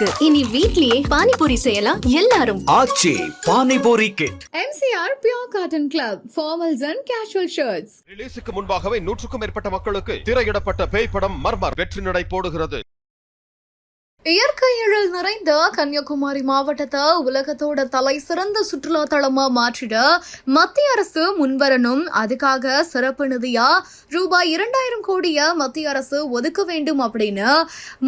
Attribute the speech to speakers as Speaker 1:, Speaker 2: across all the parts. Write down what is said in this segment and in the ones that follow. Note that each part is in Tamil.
Speaker 1: இருக்கு. இனி வீட்லயே பானிபூரி செய்யலாம் எல்லாரும்.
Speaker 2: Aachi panipuri kit
Speaker 3: MCR Pure Cotton Club, formals and casual shirts.
Speaker 4: ரிலீஸுக்கு முன்பாகவே நூற்றுக்கும் மேற்பட்ட மக்களுக்கு திரையிடப்பட்ட பேய் படம் மர்மர். வெற்றி நடை போடுகிறது.
Speaker 3: இயற்கை எழில் நிறைந்த கன்னியாகுமரி மாவட்டத்தை உலகத்தோட தலை சிறந்த சுற்றுலா தலமா மாற்றிட மத்திய அரசு முன்வரணும். அதுக்காக சிறப்பு நிதியா ரூபாய் இரண்டாயிரம் கோடிய மத்திய அரசு ஒதுக்க வேண்டும் அப்படின்னு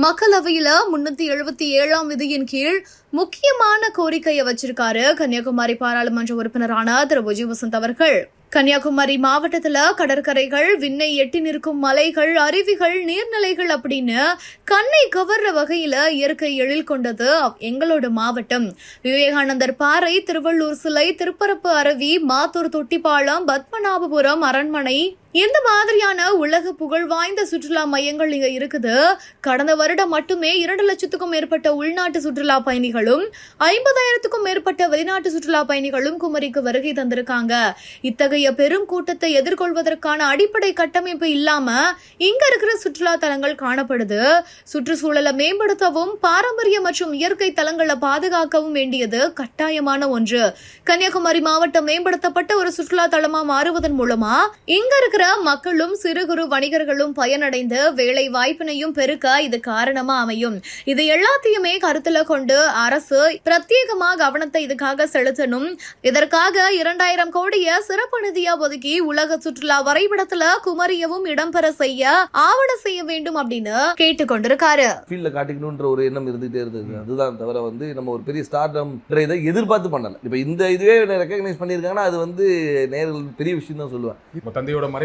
Speaker 3: மக்களவையில முன்னூத்தி எழுபத்தி ஏழாம் விதியின் கீழ் முக்கியமான கோரிக்கையை வச்சிருக்காரு கன்னியாகுமரி பாராளுமன்ற உறுப்பினரான திரு விஜய் வசந்த் அவர்கள். கன்னியாகுமரி மாவட்டத்துல கடற்கரைகள் விண்ணை எட்டி நிற்கும் மலைகள் அருவிகள் நீர்நிலைகள் அப்படின்னு கண்ணை கவர்ற வகையில இயற்கை எழில் கொண்டது எங்களோட மாவட்டம். விவேகானந்தர் பாறை திருவள்ளூர் சிலை திருப்பரப்பு அருவி மாத்தூர் தொட்டிப்பாலம் பத்மநாபபுரம் அரண்மனை இந்த மாதிரியான உலக புகழ் வாய்ந்த சுற்றுலா மையங்கள் இங்க இருக்குது. கடந்த வருடம் மட்டுமே இரண்டு லட்சத்துக்கும் மேற்பட்ட உள்நாட்டு சுற்றுலா பயணிகளும் ஐம்பதாயிரத்துக்கும் மேற்பட்ட வெளிநாட்டு சுற்றுலா பயணிகளும் குமரிக்கு வருகை தந்திருக்காங்க. இத்தகைய பெரும் கூட்டத்தை எதிர்கொள்வதற்கான அடிப்படை கட்டமைப்பு இல்லாம இங்க இருக்கிற சுற்றுலா தலங்கள் காணப்படுது. சுற்றுச்சூழலை மேம்படுத்தவும் பாரம்பரிய மற்றும் இயற்கை தலங்களை பாதுகாக்கவும் வேண்டியது கட்டாயமான ஒன்று. கன்னியாகுமரி மாவட்டம் மேம்படுத்தப்பட்ட ஒரு சுற்றுலா தலமா மாறுவதன் மூலமா இங்க இருக்கிற மக்களும் சிறு குறு வணிகர்களும் பயனடைந்து வேலை வாய்ப்பினையும் பெருக்க இது காரணமா அமையும். இது எல்லாத்தையுமே கருத்துல கொண்டு அரசு பிரத்யேகமா கவனத்தை இதுக்காக செலுத்தணும். இதற்காக இரண்டாயிரம் கோடிய சிறப்பு நிதியா ஒதுக்கி உலக சுற்றுலா வரைபடத்துல குமரியவும் இடம்பெற செய்ய ஆவண செய்ய வேண்டும் அப்படின்னு கேட்டுக்கொண்டிருக்காரு.
Speaker 5: ஃபீல்டில் காட்டிக்கணுன்ற ஒரு எண்ணம் இருந்துகிட்டே இருந்தது. அதுதான் தவிர வந்து நம்ம ஒரு பெரிய ஸ்டார்டம்ன்ற இதை எதிர்பார்த்து பண்ணல. இப்போ இந்த இதுவே ரெக்கக்னைஸ் பண்ணியிருக்காங்கன்னா அது வந்து நேரில் பெரிய விஷயம் தான் சொல்லுவேன்.
Speaker 6: இப்போ தந்தையோட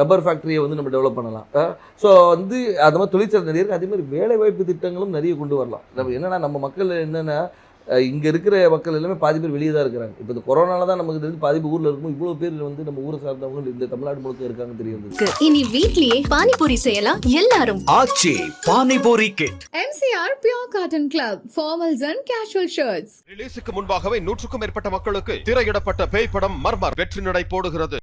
Speaker 5: ரப்பர் ஃபேக்ட்ரியை வந்து நம்ம டெவலப் பண்ணலாம். ஸோ வந்து அது மாதிரி தொழிற்சாலை நிறைய இருக்குது அதே மாதிரி வேலை வாய்ப்பு திட்டங்களும் நிறைய கொண்டு வரலாம். நம்ம என்னன்னா நம்ம மக்கள் என்னென்னா இங்கே இருக்கிற மக்கள் எல்லாமே பாதி பேர் வெளியே தான் இருக்கிறாங்க. இப்போ இந்த கொரோனால தான் நமக்கு தெரிஞ்சு பாதி பேர் ஊரில் இருக்கும் இவ்வளோ பேர் வந்து நம்ம ஊரை சார்ந்தவங்க இந்த தமிழ்நாடு முழுக்க இருக்காங்கன்னு தெரியும்
Speaker 1: இனி வீட்லயே பானிபூரி செய்யலாம் எல்லாரும்.
Speaker 2: Aachi panipuri kit.
Speaker 3: MCR Pure Cotton Club, formals and casual shirts.
Speaker 4: ரிலீஸுக்கு முன்பாகவே நூற்றுக்கும் மேற்பட்ட மக்களுக்கு திரையிடப்பட்ட பேய் படம் மர்மர். வெற்றி நடை போடுகிறது.